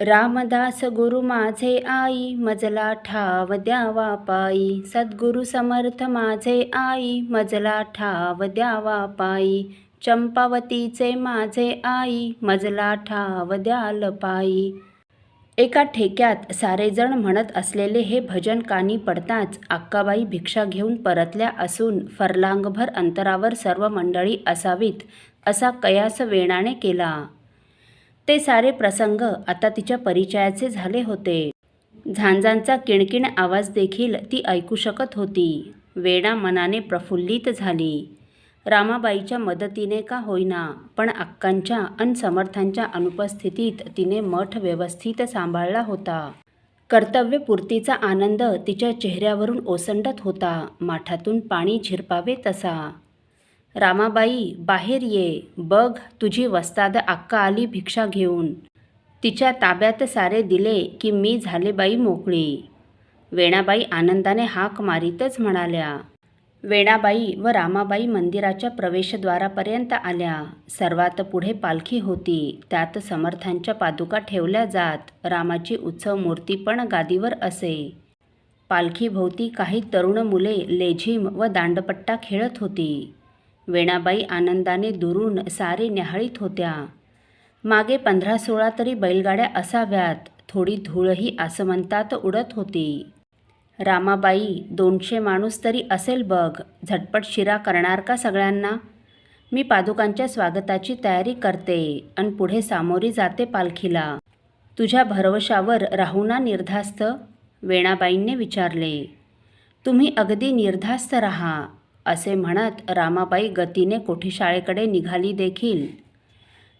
रामदास गुरु माझे आई मजला ठाव द्यावा पायी. सद्गुरु समर्थ माझे आई मजला ठाव द्यावा पायी. चंपावतीचे माझे आई मजला ठाव द्याल पायी. एका ठेक्यात सारेजण म्हणत असलेले हे भजन कानी पडताच अक्काबाई भिक्षा घेऊन परतल्या असून फरलांगभर अंतरावर सर्व मंडळी असावीत असा कयास वेणाने केला. ते सारे प्रसंग आता तिच्या परिचयाचे झाले होते. झांजांचा किणकिण आवाज देखील ती ऐकू शकत होती. वेणा मनाने प्रफुल्लित झाली. रामाबाईच्या मदतीने का होईना पण अक्कांच्या अन समर्थांच्या अनुपस्थितीत तिने मठ व्यवस्थित सांभाळला होता. कर्तव्यपूर्तीचा आनंद तिच्या चेहऱ्यावरून ओसंडत होता. माठातून पाणी झिरपावे तसा. रामाबाई बाहेर ये बघ तुझी वस्ताद अक्का आली भिक्षा घेऊन. तिच्या ताब्यात सारे दिले की मी झाले बाई मोकळी. वेणाबाई आनंदाने हाक मारीतच म्हणाल्या. वेणाबाई व रामाबाई मंदिराच्या प्रवेशद्वारापर्यंत आल्या. सर्वात पुढे पालखी होती. त्यात समर्थांच्या पादुका ठेवल्या जात. रामाची उत्सव मूर्ती पण गादीवर असे. पालखीभोवती काही तरुण मुले लेझिम व दांडपट्टा खेळत होती. वेणाबाई आनंदाने दुरून सारे न्याहाळीत होत्या. मागे पंधरा सोळा तरी बैलगाड्या असाव्यात थोडी धूळही आसमंतात उडत होती. रामाबाई दोनशे माणूस तरी असेल बघ झटपट शिरा करणार का सगळ्यांना? मी पादुकांच्या स्वागताची तयारी करते आणि पुढे सामोरी जाते पालखीला. तुझ्या भरवशावर राहू ना निर्धास्त? वेणाबाईंनी विचारले. तुम्ही अगदी निर्धास्त राहा. असे म्हणत रामाबाई गतीने कोठीशाळेकडे निघाली देखील.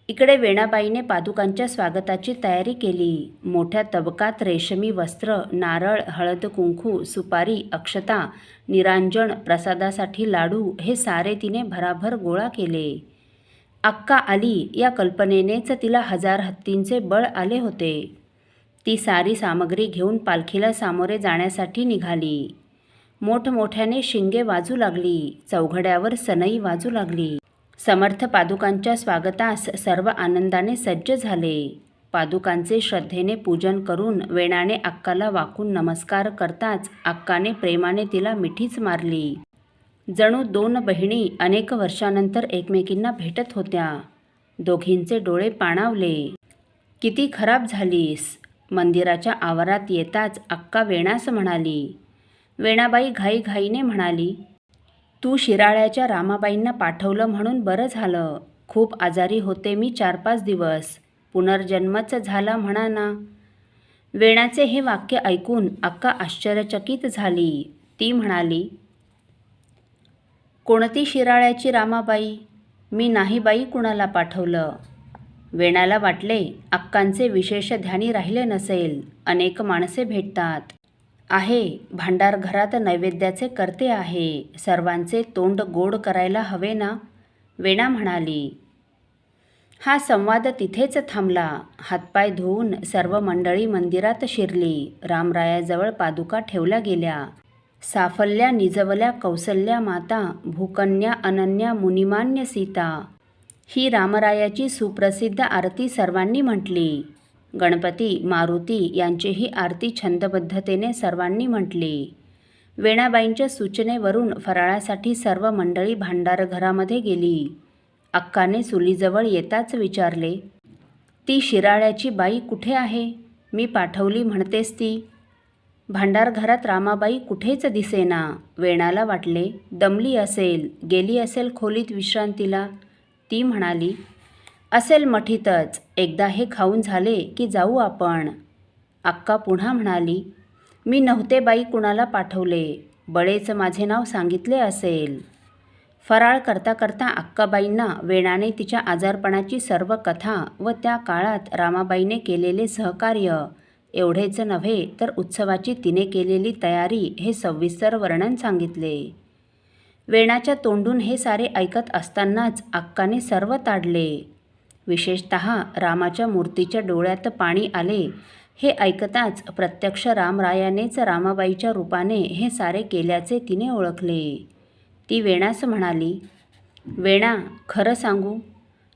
इकडे वेणाबाईने पादुकांच्या स्वागताची तयारी केली. मोठ्या तबकात रेशमी वस्त्र नारळ हळद कुंकू सुपारी अक्षता निरांजन प्रसादासाठी लाडू हे सारे तिने भराभर गोळा केले. अक्का आली या कल्पनेनेच तिला हजार हत्तींचे बळ आले होते. ती सारी सामग्री घेऊन पालखीला सामोरे जाण्यासाठी निघाली. मोठमोठ्याने शिंगे वाजू लागली. चौघड्यावर सनई वाजू लागली. समर्थ पादुकांच्या स्वागतास सर्व आनंदाने सज्ज झाले. पादुकांचे श्रद्धेने पूजन करून वेणाने अक्काला वाकून नमस्कार करताच अक्काने प्रेमाने तिला मिठीच मारली. जणू दोन बहिणी अनेक वर्षानंतर एकमेकींना भेटत होत्या. दोघींचे डोळे पाणावले. किती खराब झालीस. मंदिराच्या आवारात येताच अक्का वेणास म्हणाली. वेणाबाई घाईघाईने म्हणाली तू शिराळ्याच्या रामाबाईंना पाठवलं म्हणून बरं झालं. खूप आजारी होते मी चार पाच दिवस. पुनर्जन्मच झाला म्हणा ना. वेणाचे हे वाक्य ऐकून अक्का आश्चर्यचकित झाली. ती म्हणाली कोणती शिराळ्याची रामाबाई? मी नाही बाई कुणाला पाठवलं. वेणाला वाटले अक्कांचे विशेष ध्यानी राहिले नसेल. अनेक माणसे भेटतात. आहे. भांडार घरात नैवेद्याचे करते आहे. सर्वांचे तोंड गोड करायला हवे ना? वेणा म्हणाली. हा संवाद तिथेच थांबला. हातपाय धुवून सर्व मंडळी मंदिरात शिरली. रामरायाजवळ पादुका ठेवल्या गेल्या. साफल्या निजवल्या कौसल्या माता भूकन्या अनन्या मुनिमान्य सीता. ही रामरायाची सुप्रसिद्ध आरती सर्वांनी म्हटली. गणपती मारुती यांचीही आरती छंदबद्धतेने सर्वांनी म्हटली. वेणाबाईंच्या सूचनेवरून फराळासाठी सर्व मंडळी भांडारघरामध्ये गेली. अक्काने सुलीजवळ येताच विचारले ती शिराळ्याची बाई कुठे आहे? मी पाठवली म्हणतेस ती. भांडारघरात रामाबाई कुठेच दिसेना. वेणाला वाटले दमली असेल गेली असेल खोलीत विश्रांतीला. ती म्हणाली असेल मठीतच. एकदा हे खाऊन झाले की जाऊ आपण. अक्का पुन्हा म्हणाली मी नव्हते बाई कुणाला पाठवले. बळेचं माझे नाव सांगितले असेल. फराळ करता करता अक्काबाईंना वेणाने तिच्या आजारपणाची सर्व कथा व त्या काळात रामाबाईने केलेले सहकार्य एवढेच नव्हे तर उत्सवाची तिने केलेली तयारी हे सविस्तर वर्णन सांगितले. वेणाच्या तोंडून हे सारे ऐकत असतानाच अक्काने सर्व ताडले. विशेषत रामाच्या मूर्तीच्या डोळ्यात पाणी आले. हे ऐकताच प्रत्यक्ष रामरायानेच रामाबाईच्या रूपाने हे सारे केल्याचे तिने ओळखले. ती वेणास म्हणाली वेणा खरं सांगू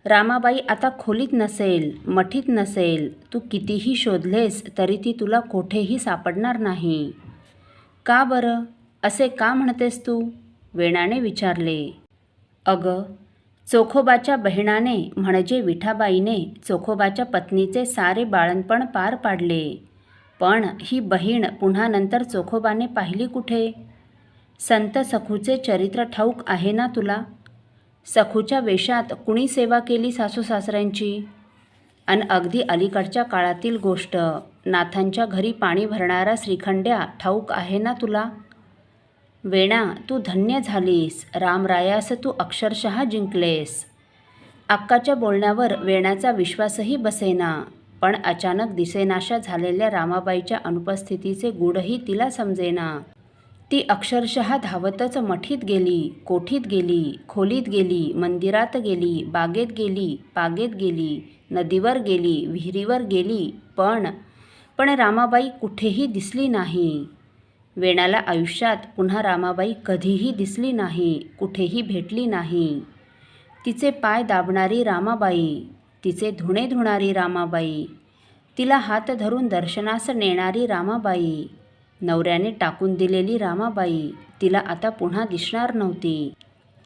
रामाबाई आता खोलीत नसेल मठीत नसेल. तू कितीही शोधलेस तरी ती तुला कोठेही सापडणार नाही. का बरं? असे का म्हणतेस तू? वेणाने विचारले. अगं चोखोबाच्या बहिणाने म्हणजे विठाबाईने चोखोबाच्या पत्नीचे सारे बाळणपण पार पाडले. पण ही बहीण पुन्हा नंतर चोखोबाने पाहिली कुठे? संत सखूचे चरित्र ठाऊक आहे ना तुला? सखूच्या वेशात कुणी सेवा केली सासू सासऱ्यांची? अन अगदी अलीकडच्या काळातील गोष्ट नाथांच्या घरी पाणी भरणारा श्रीखंड्या ठाऊक आहे ना तुला? वेणा तू धन्य झालीस. रामरायास तू अक्षरशः जिंकलेस. अक्काच्या बोलण्यावर वेणाचा विश्वासही बसेना. पण अचानक दिसेनाशा झालेल्या रामाबाईच्या अनुपस्थितीचे गूढही तिला समजेना. ती अक्षरशः धावतच मठीत गेली कोठीत गेली खोलीत गेली मंदिरात गेली बागेत गेली पागेत गेली नदीवर गेली विहिरीवर गेली पण पण रामाबाई कुठेही दिसली नाही. वेणाला आयुष्यात पुन्हा रामाबाई कधीही दिसली नाही कुठेही भेटली नाही. तिचे पाय दाबणारी रामाबाई तिचे धुणे धुणारी रामाबाई तिला हात धरून दर्शनास नेणारी रामाबाई नवऱ्याने टाकून दिलेली रामाबाई तिला आता पुन्हा दिसणार नव्हती.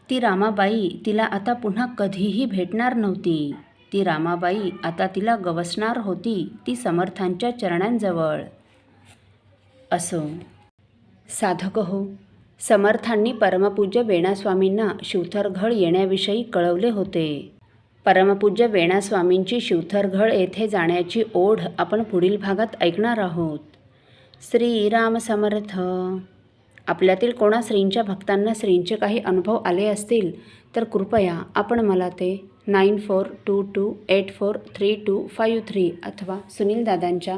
ती रामाबाई तिला आता पुन्हा कधीही भेटणार नव्हती. ती रामाबाई आता तिला गवसणार होती ती समर्थांच्या चरणांजवळ. असो साधक हो समर्थांनी परमपूज्य वेणास्वामींना शिवथरघळ येण्याविषयी कळवले होते. परमपूज्य वेणास्वामींची शिवथरघळ येथे जाण्याची ओढ आपण पुढील भागात ऐकणार आहोत. श्रीराम समर्थ. आपल्यातील कोणा श्रींच्या भक्तांना श्रींचे काही अनुभव आले असतील तर कृपया आपण मला ते nine four two two eight four three two five three अथवा सुनील दादांच्या